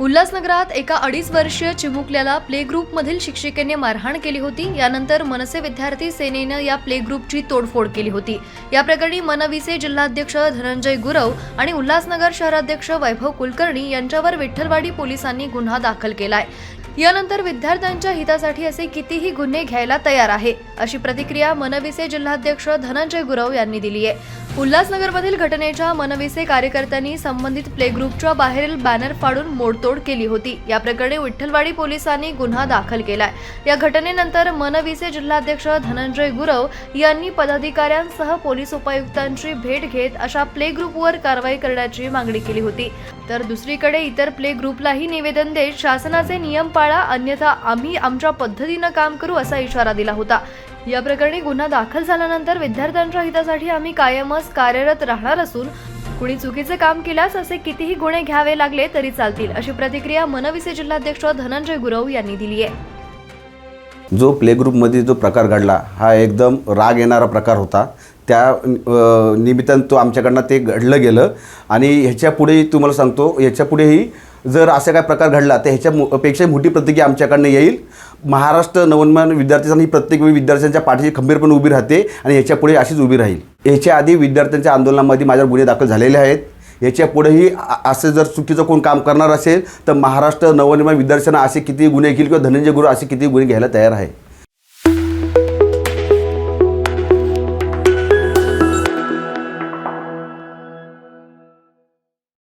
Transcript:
उल्हासनगरात एका अडीच वर्षीय चिमुकल्याला प्ले ग्रुपमधील शिक्षिकेने मारहाण केली होती. यानंतर मनसे विद्यार्थी सेनेनं या प्ले ग्रुपची तोडफोड केली होती. या प्रकरणी मनविसे जिल्हाध्यक्ष धनंजय गुरव आणि उल्हासनगर शहराध्यक्ष वैभव कुलकर्णी यांच्यावर विठ्ठलवाडी पोलिसांनी गुन्हा दाखल केलाय. यानंतर विद्यार्थ्यांच्या हितासाठी असे कितीही गुन्हे घ्यायला तयार आहे अशी प्रतिक्रिया मनविसे जिल्हाध्यक्ष धनंजय गुरव यांनी दिली आहे उल्हासनगरमधील घटनेच्या मनविसे कार्यकर्त्यांनी संबंधित प्ले ग्रुपच्या बाहेरील बॅनर फाडून मोडतोड केली होती. या प्रकरणी विठ्ठलवाडी पोलिसांनी गुन्हा दाखल केलाय. या घटनेनंतर मनविसे जिल्हाध्यक्ष धनंजय गुरव यांनी पदाधिकाऱ्यांसह पोलीस उपायुक्तांची भेट घेत अशा प्ले ग्रुपवर कारवाई करण्याची मागणी केली होती. तर दुसरीकडे इतर प्ले ग्रुपलाही निवेदन देत शासनाचे नियम पाळा अन्यथा आम्ही आमच्या पद्धतीनं काम करू असा इशारा दिला होता. या प्रकरणी गुन्हा दाखल झाल्यानंतर विद्यार्थ्यांच्या हितासाठी आम्ही कायमच कार्यरत राहणार असून कुणी चुकीचे काम केल्यास असे कितीही गुन्हे घ्यावे लागले तरी चालतील अशी प्रतिक्रिया मनविसे जिल्हाध्यक्ष धनंजय गुरव यांनी दिली आहे. जो प्ले ग्रुपमध्ये जो प्रकार घडला हा एकदम राग येणारा प्रकार होता. त्या निमित्तानं तो आमच्याकडनं ते घडलं गेलं. आणि ह्याच्या पुढेही तुम्हाला सांगतो ह्याच्या पुढेही जर असा काय प्रकार घडला तर ह्याच्या पेक्षा मोठी प्रतिक्रिया आमच्याकडनं येईल. महाराष्ट्र नवनिर्माण विद्यार्थ्यांनी ही प्रत्येक वेळी विद्यार्थ्यांच्या पाठीशी खंबीरपणे उभी राहते आणि ह्याच्यापुढे अशीच उभी राहील. ह्याच्या आधी विद्यार्थ्यांच्या आंदोलनामध्ये माझ्यावर गुन्हे दाखल झालेले आहेत. याच्यापुढेही असं जर चुकीचं कोण काम करणार असेल तर महाराष्ट्र नवनिर्माण विद्यार्थ्यांना असे किती गुन्हे घेईल किंवा धनंजय गुरु असे किती गुन्हे घ्यायला तयार आहे.